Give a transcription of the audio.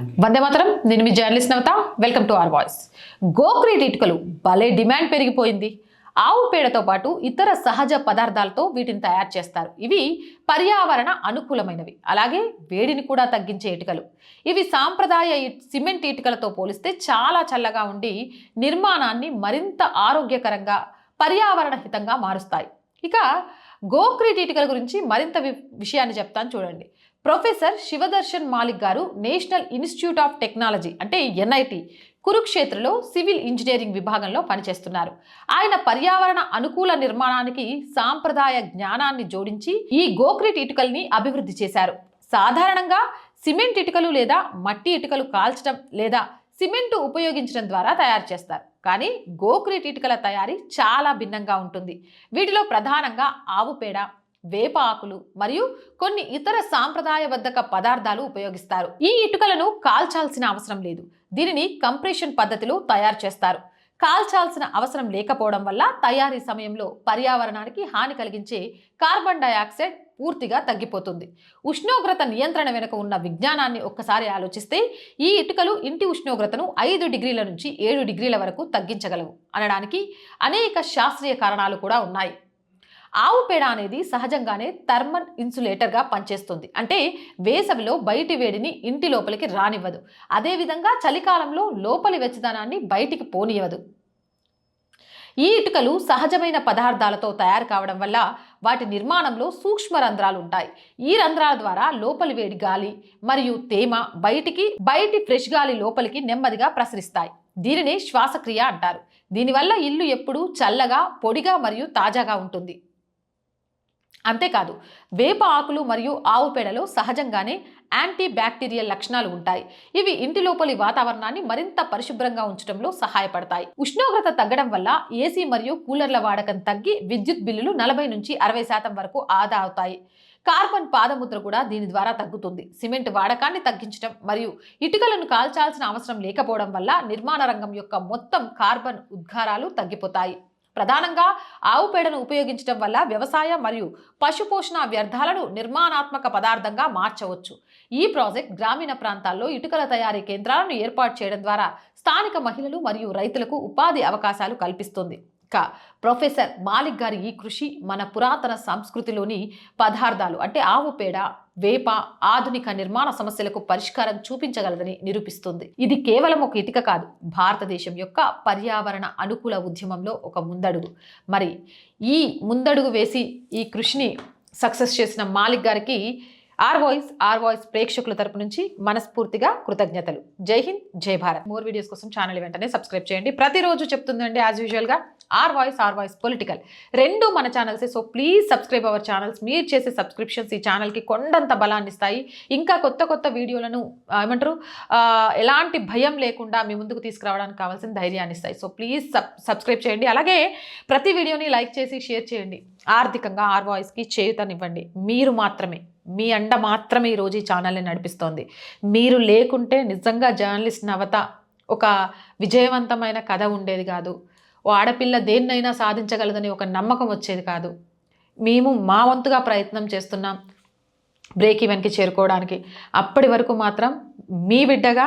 వందే మాత్రం. నేను మీ journalist Navata. Welcome to our voice. గోక్రీట్ ఇటుకలు భలే డిమాండ్ పెరిగిపోయింది. ఆవు పేడతో పాటు ఇతర సహజ పదార్థాలతో వీటిని తయారు చేస్తారు. ఇవి పర్యావరణ అనుకూలమైనవి. అలాగే వేడిని కూడా తగ్గించే ఇటుకలు. ఇవి సాంప్రదాయ సిమెంట్ ఇటుకలతో పోలిస్తే చాలా చల్లగా ఉండి నిర్మాణాన్ని మరింత ఆరోగ్యకరంగా పర్యావరణ హితంగా మారుస్తాయి. ఇక గోక్రీట్ ఇటుకల గురించి మరింత వి- విషయాన్ని చెప్తాను చూడండి. Professor Shivdarshan Malik garu national institute of technology అంటే ఎన్ఐటి కురుక్షేత్రలో సివిల్ ఇంజనీరింగ్ విభాగంలో పనిచేస్తున్నారు. ఆయన పర్యావరణ అనుకూల నిర్మాణానికి సాంప్రదాయ జ్ఞానాన్ని జోడించి ఈ గోక్రీట్ ఇటుకల్ని అభివృద్ధి చేశారు. సాధారణంగా సిమెంట్ ఇటుకలు లేదా మట్టి ఇటుకలు కాల్చడం లేదా సిమెంటు ఉపయోగించడం ద్వారా తయారు చేస్తారు. కానీ గోక్రీట్ ఇటుకల తయారీ చాలా భిన్నంగా ఉంటుంది. వీటిలో ప్రధానంగా ఆవు పేడ వేప ఆకులు మరియు కొన్ని ఇతర సాంప్రదాయబద్ధక పదార్థాలు ఉపయోగిస్తారు. ఈ ఇటుకలను కాల్చాల్సిన అవసరం లేదు. దీనిని కంప్రెషన్ పద్ధతిలో తయారు చేస్తారు. కాల్చాల్సిన అవసరం లేకపోవడం వల్ల తయారీ సమయంలో పర్యావరణానికి హాని కలిగించే కార్బన్ డయాక్సైడ్ పూర్తిగా తగ్గిపోతుంది. ఉష్ణోగ్రత నియంత్రణ వెనుక ఉన్న విజ్ఞానాన్ని ఒక్కసారి ఆలోచిస్తే ఈ ఇటుకలు ఇంటి ఉష్ణోగ్రతను ఐదు డిగ్రీల నుంచి ఏడు డిగ్రీల వరకు తగ్గించగలవు అనడానికి అనేక శాస్త్రీయ కారణాలు కూడా ఉన్నాయి. ఆవు పేడ అనేది సహజంగానే థర్మల్ ఇన్సులేటర్గా పనిచేస్తుంది. అంటే వేసవిలో బయటి వేడిని ఇంటి లోపలికి రానివ్వదు. అదేవిధంగా చలికాలంలో లోపలి వెచ్చదనాన్ని బయటికి పోనివ్వదు ఈ ఇటుకలు సహజమైన పదార్థాలతో తయారు కావడం వల్ల వాటి నిర్మాణంలో సూక్ష్మ రంధ్రాలు ఉంటాయి. ఈ రంధ్రాల ద్వారా లోపలి వేడి గాలి మరియు తేమ బయటికి బయటి ఫ్రెష్ గాలి లోపలికి నెమ్మదిగా ప్రసరిస్తాయి. దీనినే శ్వాసక్రియ అంటారు. దీనివల్ల ఇల్లు ఎప్పుడూ చల్లగా పొడిగా మరియు తాజాగా ఉంటుంది. అంతేకాదు వేప ఆకులు మరియు ఆవు పేడలో సహజంగానే యాంటీ బ్యాక్టీరియల్ లక్షణాలు ఉంటాయి. ఇవి ఇంటి లోపలి వాతావరణాన్ని మరింత పరిశుభ్రంగా ఉంచడంలో సహాయపడతాయి. ఉష్ణోగ్రత తగ్గడం వల్ల ఏసీ మరియు కూలర్ల వాడకం తగ్గి విద్యుత్ బిల్లులు నలభై నుంచి అరవై శాతం వరకు ఆదా అవుతాయి. కార్బన్ పాదముద్ర కూడా దీని ద్వారా తగ్గుతుంది. సిమెంట్ వాడకాన్ని తగ్గించడం మరియు ఇటుకలను కాల్చాల్సిన అవసరం లేకపోవడం వల్ల నిర్మాణ రంగం యొక్క మొత్తం కార్బన్ ఉద్గారాలు తగ్గిపోతాయి. ప్రధానంగా ఆవు పేడను ఉపయోగించడం వల్ల వ్యవసాయ మరియు పశుపోషణ వ్యర్థాలను నిర్మాణాత్మక పదార్థంగా మార్చవచ్చు. ఈ ప్రాజెక్ట్ గ్రామీణ ప్రాంతాల్లో ఇటుకల తయారీ కేంద్రాలను ఏర్పాటు చేయడం ద్వారా స్థానిక మహిళలు మరియు రైతులకు ఉపాధి అవకాశాలు కల్పిస్తుంది. కా. ప్రొఫెసర్ మాలిక్ గారి ఈ కృషి మన పురాతన సంస్కృతిలోని పదార్థాలు అంటే ఆవు పేడ వేప ఆధునిక నిర్మాణ సమస్యలకు పరిష్కారం చూపించగలదని నిరూపిస్తుంది. ఇది కేవలం ఒక ఇటుక కాదు భారతదేశం యొక్క పర్యావరణ అనుకూల ఉద్యమంలో ఒక ముందడుగు. మరి ఈ ముందడుగు వేసి ఈ కృషిని సక్సెస్ చేసిన మాలిక్ గారికి ఆర్ వాయిస్ ఆర్ వాయిస్ ప్రేక్షకుల తరపు నుంచి మనస్ఫూర్తిగా కృతజ్ఞతలు. జై హింద్ జై భారత్. మోర్ వీడియోస్ కోసం ఛానల్ వెంటనే సబ్స్క్రైబ్ చేయండి. ప్రతిరోజు చెప్తుందండి యాజ్ యూజువల్గా R voice R voice political. రెండు మన ఛానల్సే so please subscribe our channels మీరు చేసే సబ్స్క్రిప్షన్స్ ఈ ఛానల్కి కొండంత బలాన్ని ఇస్తాయి. ఇంకా కొత్త కొత్త వీడియోలను ఏమంటారు ఎలాంటి భయం లేకుండా మీ ముందుకు తీసుకురావడానికి కావాల్సిన ధైర్యాన్ని ఇస్తాయి. సో ప్లీజ్ సబ్ సబ్స్క్రైబ్ చేయండి. అలాగే ప్రతి వీడియోని లైక్ చేసి షేర్ చేయండి. ఆర్థికంగా ఆర్ వాయిస్కి చేయుతనివ్వండి. మీరు మాత్రమే. మీ అండ మాత్రమే ఈరోజు ఈ ఛానల్ని నడిపిస్తోంది. మీరు లేకుంటే నిజంగా జర్నలిస్ట్ నవత ఒక విజయవంతమైన కథ ఉండేది కాదు. ఓ ఆడపిల్ల దేన్నైనా సాధించగలదని ఒక నమ్మకం వచ్చేది కాదు. మేము మా వంతుగా ప్రయత్నం చేస్తున్నాం బ్రేక్ ఈవెన్కి చేరుకోవడానికి. అప్పటి వరకు మాత్రం మీ బిడ్డగా